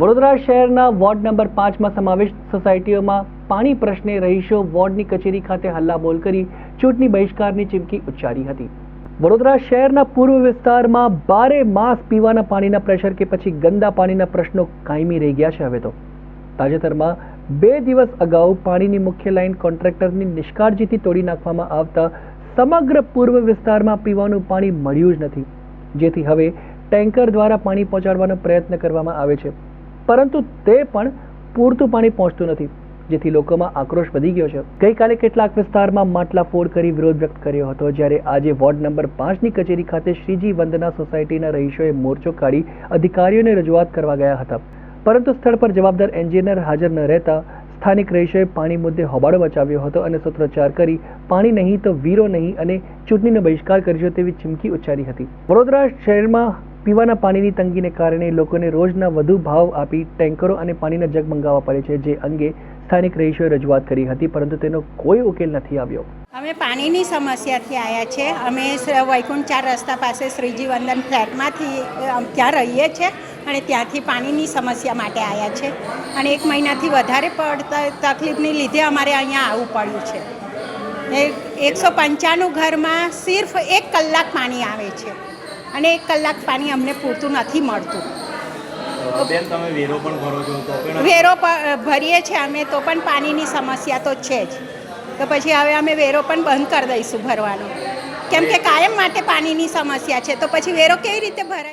વડોદરા શહેરના ward number પાંચમાં સમાવિષ્ટ સોસાયટીઓમાં પાણી પ્રશ્ને રહીશો વોર્ડની કચેરી ખાતે હલ્લાબોલ કરી ચૂંટણી બહિષ્કારની ચીમકી ઉચ્ચારી હતી. વડોદરા શહેરના પૂર્વ વિસ્તારમાં બારે માસ પીવાના પાણીના પ્રેશર કે પછી ગંદા પાણીના પ્રશ્નો કાયમી રહી ગયા છે હવે તો. તાજેતરમાં બે દિવસ અગાઉ પાણીની મુખ્ય લાઇન કોન્ટ્રાક્ટરની નિષ્કાળજીથી તોડી નાખવામાં આવતા સમગ્ર પૂર્વ વિસ્તારમાં પીવાનું પાણી મળ્યું જ નથી. જેથી હવે ટેન્કર દ્વારા પાણી પહોંચાડવાનો પ્રયત્ન કરવામાં આવે છે. પરંતુ તે પણ પૂરતું પાણી પહોંચતું નથી, જેથી લોકોમાં આક્રોશ વધી ગયો છે. ગઈકાલે કેટલાક વિસ્તારમાં માટલા ફોડ કરી વિરોધ વ્યક્ત કર્યો હતો, જ્યારે આજે વોર્ડ નંબર પાંચની કચેરી ખાતે શ્રીજી વંદના સોસાયટીના રહીશોએ મોરચો કાઢી અધિકારીઓને રજૂઆત કરવા ગયા હતા. પરંતુ સ્થળ પર જવાબદાર એન્જિનિયર હાજર ન રહેતા સ્થાનિક રહીશોએ પાણી મુદ્દે હોબાળો મચાવ્યો હતો અને સૂત્રોચ્ચાર કરી, પાણી નહીં તો વીરો નહીં અને ચૂંટણીનો બહિષ્કાર કરજો તેવી ચીમકી ઉચ્ચારી હતી. વડોદરા શહેરમાં પીવાના પાણીની તંગીને કારણે લોકોને રોજના વધુ ભાવ આપી ટેન્કરો અને પાણીના જગ મંગાવવા પડે છે, જે અંગે સ્થાનિક રહીશોએ રજૂઆત કરી હતી, પરંતુ તેનો કોઈ ઉકેલ નથી આવ્યો. અમે પાણીની સમસ્યાથી આવ્યા છે. અમે વૈકુંઠ ચાર રસ્તા પાસે શ્રીજી વંદન ફ્લેટમાંથી ત્યાં રહીએ છીએ અને ત્યાંથી પાણીની સમસ્યા માટે આવ્યા છે. અને એક મહિનાથી વધારે પડતા તકલીફની લીધે અમારે અહીંયા આવવું પડ્યું છે. એકસો પંચાણું ઘરમાં સિર્ફ એક કલાક પાણી આવે છે. અને એક કલાક પાણી અમને પૂરતું નથી મળતું. વેરો ભરીએ છીએ અમે તો પણ પાણીની સમસ્યા તો છે જ. તો પછી હવે અમે વેરો પણ બંધ કરી દઈશું ભરવાનો. કેમ કે કાયમ માટે પાણીની સમસ્યા છે તો પછી વેરો કેવી રીતે ભરાય?